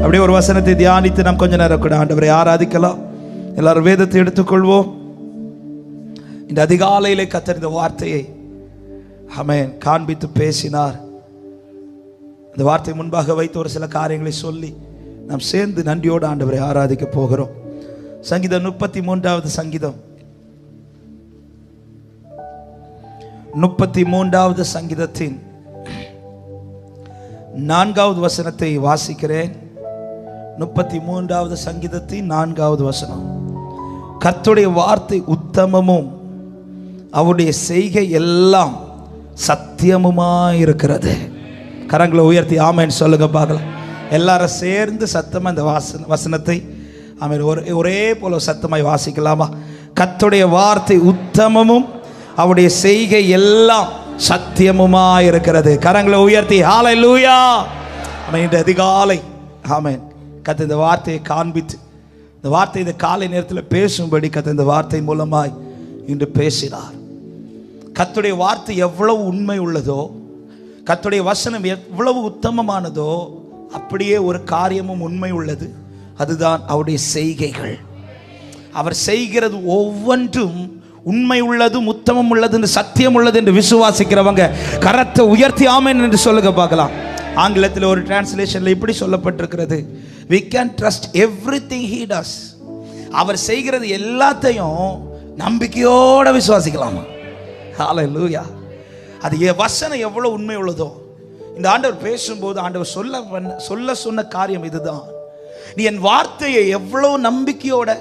அப்படியே ஒரு வசனத்தை தியானித்து நாம் கொஞ்ச நேரம் கூட ஆண்டவரை ஆராதிக்கலாம். எல்லாரும் வேதத்தை எடுத்துக்கொள்வோம். இந்த அதிகாலையிலே கத்தறிந்த வார்த்தையை அமேன் காண்பித்து பேசினார். இந்த வார்த்தை முன்பாக வைத்து ஒரு சில காரியங்களை சொல்லி நாம் சேர்ந்து நன்றியோடு ஆண்டவரை ஆராதிக்க போகிறோம். சங்கீதம் முப்பத்தி மூன்றாவது சங்கீதம். முப்பத்தி மூன்றாவது சங்கீதத்தின் நான்காவது வசனத்தை வாசிக்கிறேன். முப்பத்தி மூன்றாவது சங்கீதத்தின் நான்காவது வசனம். கத்துடைய வார்த்தை உத்தமமும் அவருடைய செய்கை எல்லாம் சத்தியமுமாய் இருக்கிறது கரங்களை உயர்த்தி ஆமைன்னு சொல்லுங்க பார்க்கலாம். எல்லாரும் சேர்ந்து சத்தமாக இந்த வாசன வசனத்தை ஆமென் ஒரே ஒரே போல சத்தமாய் வாசிக்கலாமா? கத்துடைய வார்த்தை உத்தமமும் அவருடைய செய்கை எல்லாம் சத்தியமுமாயிருக்கிறது. கரங்களை உயர்த்தி ஹாலை லூயா ஆமென் இன்று அதிகாலை ஆமேன். கத்த இந்த வார்த்தையை காண்பித்து இந்த வார்த்தை இந்த காலை நேரத்தில் பேசும்படி கத்த இந்த வார்த்தை மூலமாய் இன்று பேசினார். கத்துடைய வார்த்தை எவ்வளவு உண்மை உள்ளதோ கத்துடைய வசனம் எவ்வளவு உத்தமமானதோ அப்படியே ஒரு காரியமும் உண்மை உள்ளது. அதுதான் அவருடைய செய்கைகள். அவர் செய்கிறது ஒவ்வொன்றும் உண்மை உள்ளதும் உத்தமம் உள்ளது என்று சத்தியம் உள்ளது என்று விசுவாசிக்கிறவங்க கரத்தை உயர்த்தி ஆமென் என்று சொல்லுங்க பார்க்கலாம். ஆங்கிலத்தில் ஒரு டிரான்ஸ்லேஷனில் இப்படி சொல்லப்பட்டிருக்கிறது. We can trust everything he does அவர் செய்கிறது எல்லாத்தையும் நம்பிக்கையோட விசுவாசிக்கலாமா? ஹalleluya அது எ வசனம் எவ்வளோ உண்மை உள்ளதோ? இந்த ஆண்டவர் பேசும்போது ஆண்டவர் சொல்ல பண்ண- சொல்ல சொன்ன காரியம் இதுதான். நீ என் வார்த்தையை எவ்வளோ நம்பிக்கையோட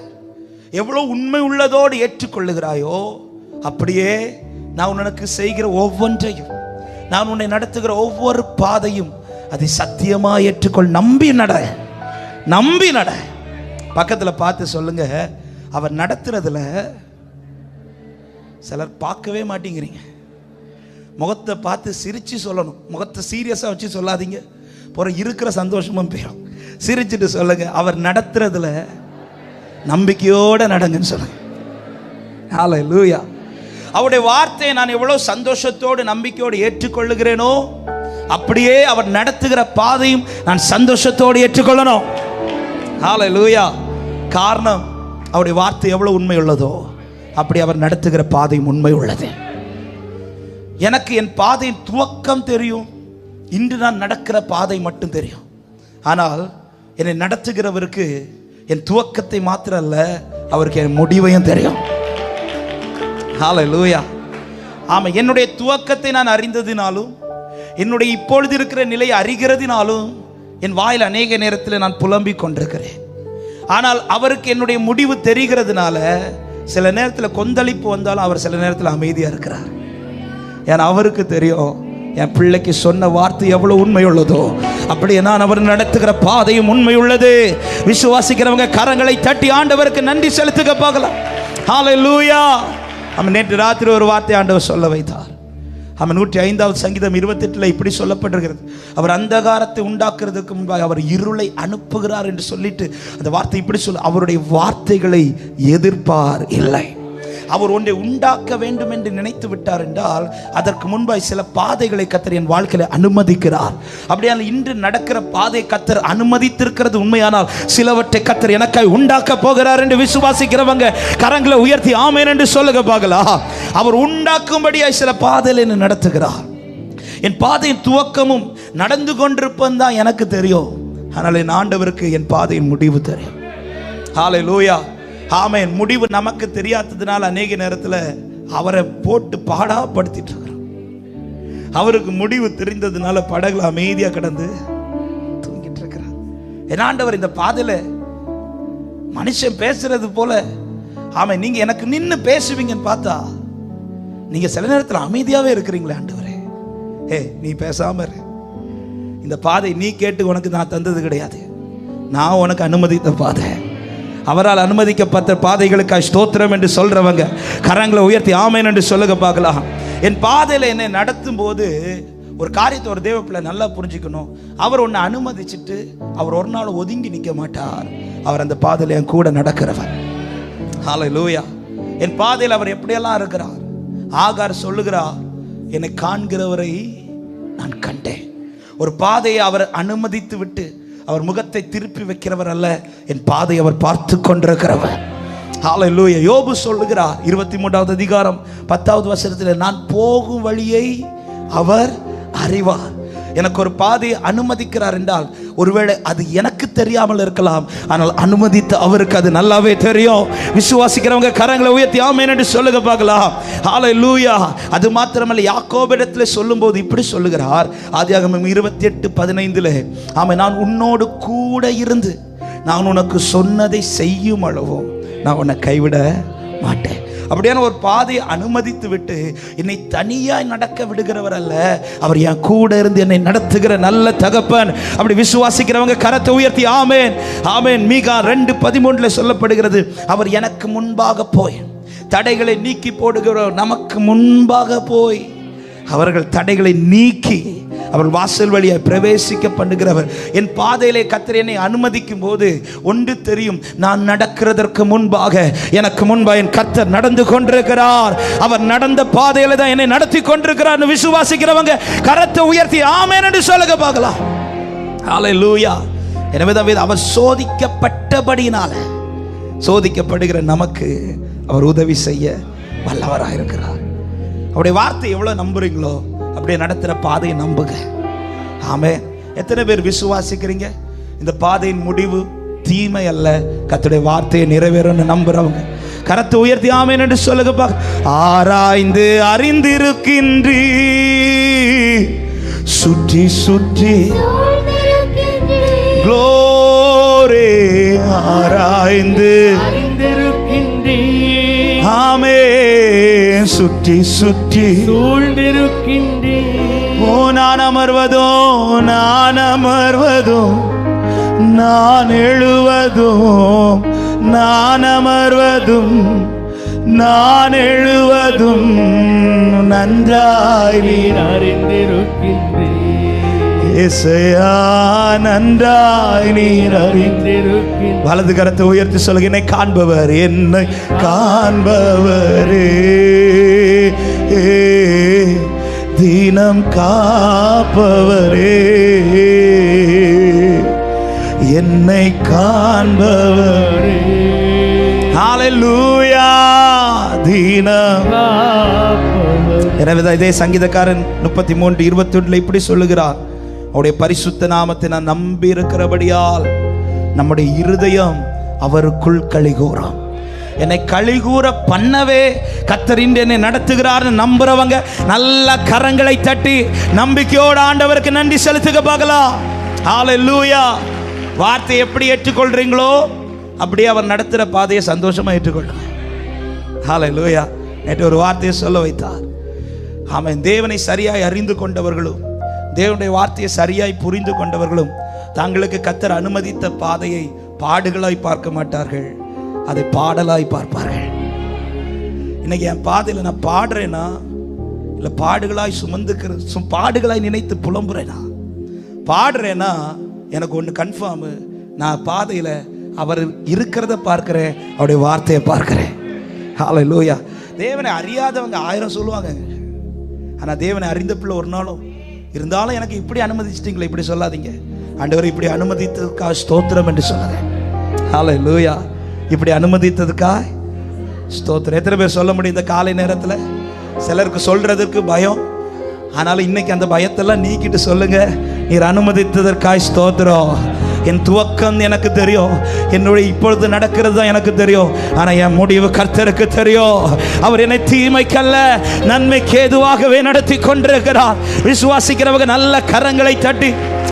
எவ்வளோ உண்மை உள்ளதோடு ஏற்றுக்கொள்ளுகிறாயோ அப்படியே நான் உனக்கு செய்கிற ஒவ்வொன்றையும் நான் உன்னை நடத்துகிற ஒவ்வொரு பாதையும் அதை சத்தியமாக ஏற்றுக்கொள். நம்பி நட. நம்பி நட. பக்கத்தில் பார்த்து சொல்லுங்க. அவர் நடத்துறதுல சிலர் பார்க்கவே மாட்டேங்கிறீங்க. முகத்தை பார்த்து சிரித்து சொல்லணும். முகத்தை சீரியஸாக வச்சு சொல்லாதீங்க. பிறகு இருக்கிற சந்தோஷமும் போயிடும் சிரிச்சிட்டு சொல்லுங்க. அவர் நடத்துறதுல நம்பிக்கையோடு நடங்கன்னு சொல்லுங்க. ஹாலை லூயா அவருடைய வார்த்தையை நான் எவ்வளோ சந்தோஷத்தோடு நம்பிக்கையோடு ஏற்றுக்கொள்ளுகிறேனோ அப்படியே அவர் நடத்துகிற பாதையும் நான் சந்தோஷத்தோடு ஏற்றுக்கொள்ளணும். ஹாலை லூயா காரணம் அவருடைய வார்த்தை எவ்வளவு உண்மை உள்ளதோ அப்படி அவர் நடத்துகிற பாதையும் உண்மை உள்ளது எனக்கு என் பாதையின் துவக்கம் தெரியும். இன்று நான் நடக்கிற பாதை மட்டும் தெரியும். ஆனால் என்னை நடத்துகிறவருக்கு என் துவக்கத்தை மாத்திரம் அல்ல அவருக்கு என் முடிவையும் தெரியும். லூயா ஆமாம் என்னுடைய துவக்கத்தை நான் அறிந்ததினாலும் என்னுடைய இப்பொழுது இருக்கிற நிலையை அறிகிறதினாலும் என் வாயில் அநேக நேரத்தில் நான் புலம்பிக் கொண்டிருக்கிறேன். ஆனால் அவருக்கு என்னுடைய முடிவு தெரிகிறதுனால சில நேரத்தில் கொந்தளிப்பு வந்தாலும் அவர் சில நேரத்தில் அமைதியாக இருக்கிறார். ஏன்னா அவருக்கு தெரியும் என் பிள்ளைக்கு சொன்ன வார்த்தை எவ்வளவு உண்மை உள்ளதோ அப்படியே நான் அவர் நடத்துகிற பாதையும் உண்மை உள்ளது விசுவாசிக்கிறவங்க கரங்களை தட்டி ஆண்டவருக்கு நன்றி செலுத்துக்க பார்க்கலாம். லூயா நம்ம நேற்று ராத்திரி ஒரு வார்த்தை ஆண்டவர் சொல்ல வைத்தார். ஆமாம் நூற்றி ஐந்தாவது சங்கீதம் இருபத்தெட்டில் இப்படி சொல்லப்பட்டிருக்கிறது. அவர் அந்தகாரத்தை உண்டாக்குறதுக்கு முன்பாக அவர் இருளை அனுப்புகிறார் என்று சொல்லிட்டு அந்த வார்த்தை இப்படி சொல்ல அவருடைய வார்த்தைகளை எதிர்ப்பார் இல்லை. அவர் ஒன்றை உண்டாக்க வேண்டும் என்று நினைத்து விட்டார் என்றால் அதற்கு முன்பாய் சில பாதைகளை கத்தர் என் வாழ்க்கையில அனுமதிக்கிறார். அப்படியால் இன்று நடக்கிற பாதை கத்தர் அனுமதித்திருக்கிறது உண்மையானால் சிலவற்றை கத்தர் எனக்காய் உண்டாக்க போகிறார் என்று விசுவாசிக்கிறவங்க கரங்களை உயர்த்தி ஆமேன் என்று சொல்லுங்க பார்க்கலாம் அவர் உண்டாக்கும்படியாய் சில பாதையில் என்ன நடத்துகிறார். என் பாதையின் துவக்கமும் நடந்து கொண்டிருப்பேன் தான் எனக்கு தெரியும். ஆனால் என் ஆண்டவருக்கு என் பாதையின் முடிவு தெரியும். ஹாலை லூயா ஆமென். முடிவு நமக்கு தெரியாததுனால அநேக நேரத்தில் அவரை போட்டு பாடாப்படுத்திட்டு இருக்கிறோம். அவருக்கு முடிவு தெரிந்ததுனால படகுல அமைதியாக கிடந்து தூங்கிட்டு இருக்கிறார். என் ஆண்டவர் இந்த பாதையில் மனுஷன் பேசுறது போல ஆமாம் நீங்க எனக்கு நின்று பேசுவீங்கன்னு பார்த்தா நீங்க சில நேரத்தில் அமைதியாகவே இருக்கிறீங்களே ஆண்டவரே. ஏ நீ பேசாம இந்த பாதை நீ கேட்டு உனக்கு நான் தந்தது கிடையாது. நான் உனக்கு அனுமதித்த பாதை. அவரால் அனுமதிக்கப்பட்ட பாதைகளுக்காக ஸ்தோத்திரம் என்று சொல்கிறவங்க கரங்களை உயர்த்தி ஆமேன் என்று சொல்லுங்க பார்க்கலாம். என் பாதையில் என்னை நடத்தும் போது ஒரு காரியத்தை ஒரு தேவப்பிள்ளை நல்லா புரிஞ்சுக்கணும். அவர் ஒன்று அனுமதிச்சுட்டு அவர் ஒரு நாள் ஒதுங்கி நிற்க மாட்டார். அவர் அந்த பாதையில் என் கூட நடக்கிறவர். ஹாலை லூயா என் பாதையில் அவர் எப்படியெல்லாம் இருக்கிறார்? ஆகார் சொல்லுகிறார் என்னை காண்கிறவரை நான் கண்டேன். ஒரு பாதையை அவர் அனுமதித்து விட்டு அவர் முகத்தை திருப்பி வைக்கிறவர் அல்ல. என் பாதை அவர் பார்த்து கொண்டிருக்கிறவர். ஹalleluya யோபு சொல்லுகிறார் இருபத்தி மூன்றாவது அதிகாரம் பத்தாவது வசனத்தில் நான் போகும் வழியை அவர் அறிவார். எனக்கு ஒரு பாதையை அனுமதிக்கிறார் என்றால் ஒருவேளை அது எனக்கு தெரியாமல் இருக்கலாம். ஆனால் அனுமதித்து அவருக்கு அது நல்லாவே தெரியும். விசுவாசிக்கிறவங்க கரங்களை உயர்த்தி ஆமேன் என்று சொல்லுங்க பார்க்கலாம். ஆலை லூயா அது மாத்திரமல்ல யாக்கோபிடத்தில் சொல்லும்போது இப்படி சொல்லுகிறார். ஆதியாகமம் இருபத்தி எட்டு பதினைந்துல ஆமை நான் உன்னோடு கூட இருந்து நான் உனக்கு சொன்னதை செய்யும் அளவும். நான் உன்னை கைவிட மாட்டேன். அப்படியான ஒரு பாதையை அனுமதித்து விட்டு என்னை தனியாய் நடக்க விடுகிறவர் அல்ல. அவர் என் கூட இருந்து என்னை நடத்துகிற நல்ல தகப்பன். அப்படி விசுவாசிக்கிறவங்க கரத்தை உயர்த்தி ஆமேன் ஆமேன். மீகா ரெண்டு பதிமூன்றுல சொல்லப்படுகிறது அவர் எனக்கு முன்பாக போய் தடைகளை நீக்கி போடுகிறவர் நமக்கு முன்பாக போய் அவர்கள் தடைகளை நீக்கி அவர் வாசல் வழியை பிரவேசிக்க பண்ணுகிறவர் என் பாதையிலே கத்திர என்னை அனுமதிக்கும் போது ஒன்று தெரியும் நான் நடக்கிறதற்கு முன்பாக எனக்கு முன்பாக என் கத்தர் நடந்து கொண்டிருக்கிறார். அவர் நடந்த பாதையில தான் என்னை நடத்தி கொண்டிருக்கிறார் விசுவாசிக்கிறவங்க கரத்தை உயர்த்தி ஆமேன் என்று சொல்லுங்க பார்க்கலாம். ஹalleluya எனவே தான் அவர் சோதிக்கப்பட்டபடியினால சோதிக்கப்படுகிற நமக்கு அவர் உதவி செய்ய வல்லவராக இருக்கிறார் அவருடைய வார்த்தை எவ்வளோ நம்புறீங்களோ அப்படியே நடத்துகிற பாதையை நம்புங்க. ஆமே எத்தனை பேர் விசுவாசிக்கிறீங்க? இந்த பாதையின் முடிவு தீமை அல்ல. கத்துடைய வார்த்தையை நிறைவேறும்னு நம்புறவங்க. கரத்தை உயர்த்தி ஆமேன் என்று சொல்லுங்க பா ஆராய்ந்து அறிந்திருக்கின்றீ சுற்றி சுற்றி க்ளோரே ஆராய்ந்து அறிந்திருக்கின்றீர். ஆமே சுற்றி சுற்றி. சூழ்ந்திருக்கின்றீர் ஓ நான் அமர்வதோ நான் அமர்வதோ நான் எழுவதும் நான் அமர்வதும் நான் எழுவதும் நன்றாய் அறிந்திருக்கின்றீர் இசையா நன்றாய் நீர் அறிந்து அறிந்திருக்கின்றீர் வலது கரத்தை உயர்த்தி சொல்லுங்க என்னை காண்பவர் என்னை காண்பவரே. தினம் காப்பவரே. என்னை காண்பவர். ஹalleluya தீனம் காப்பவர். எனவே இதே சங்கீதக்காரன் முப்பத்தி மூன்று இருபத்தி ஒன்றில் இப்படி சொல்லுகிறார் அவருடைய பரிசுத்த நாமத்தை நான் நம்பி இருக்கிறபடியால் நம்முடைய இருதயம் அவருக்குள் கழிகூறாம். என்னை கழிகூற பண்ணவே கத்தரின் என்னை நடத்துகிறார்னு நம்புறவங்க நல்ல கரங்களை தட்டி நம்பிக்கையோடு ஆண்டவருக்கு நன்றி செலுத்துக பார்க்கலாம். லூயா வார்த்தை எப்படி ஏற்றுக்கொள்றீங்களோ அப்படியே அவர் நடத்துகிற பாதையை சந்தோஷமா ஏற்றுக்கொள்ளுங்க. லூயா நேற்று ஒரு வார்த்தையை சொல்ல வைத்தார். ஆமென். தேவனை சரியாய் அறிந்து கொண்டவர்களும் தேவனுடைய வார்த்தையை சரியாய் புரிந்து கொண்டவர்களும் தங்களுக்கு கத்தர் அனுமதித்த பாதையை பாடுகளாய் பார்க்க மாட்டார்கள். அதை பாடலாய் பார்ப்பார்கள். இன்னைக்கு என் பாதையில் நான் பாடுறேனா? இல்லை பாடுகளாய் சுமந்துக்கிற சு பாடுகளாய் நினைத்து புலம்புறேனா? பாடுறேன்னா எனக்கு ஒன்று கன்ஃபார்மு நான் பாதையில் அவர் இருக்கிறத பார்க்கிறேன் அவருடைய வார்த்தையை பார்க்கிறேன். ஹாலை லூயா தேவனை அறியாதவங்க ஆயிரம் சொல்லுவாங்க ஆனால் தேவனை அறிந்த பிள்ளை ஒரு நாளும் இருந்தாலும் எனக்கு இப்படி அனுமதிச்சிட்டிங்களே இப்படி சொல்லாதீங்க. ஆண்டவர் இப்படி அனுமதித்ததுக்காக ஸ்தோத்திரம் என்று சொல்லுறேன் ஹலோ லூயா இப்படி அனுமதித்ததுக்காக ஸ்தோத்திரம். எத்தனை பேர் சொல்ல முடியும் இந்த காலை நேரத்தில்? சிலருக்கு சொல்கிறதுக்கு பயம். ஆனாலும் இன்னைக்கு அந்த பயத்தெல்லாம் நீக்கிட்டு சொல்லுங்க. நீர் அனுமதித்ததற்காய் ஸ்தோத்திரம். என் துவக்கம் எனக்கு தெரியும். என்னுடைய இப்பொழுது நடக்கிறது தான் எனக்கு தெரியும். ஆனால் என் முடிவு கர்த்தருக்கு தெரியும். அவர் என்னை தீமைக்கல்ல நன்மைக்கு ஏதுவாகவே நடத்தி கொண்டிருக்கிறார். விசுவாசிக்கிறவங்க நல்ல கரங்களை தட்டி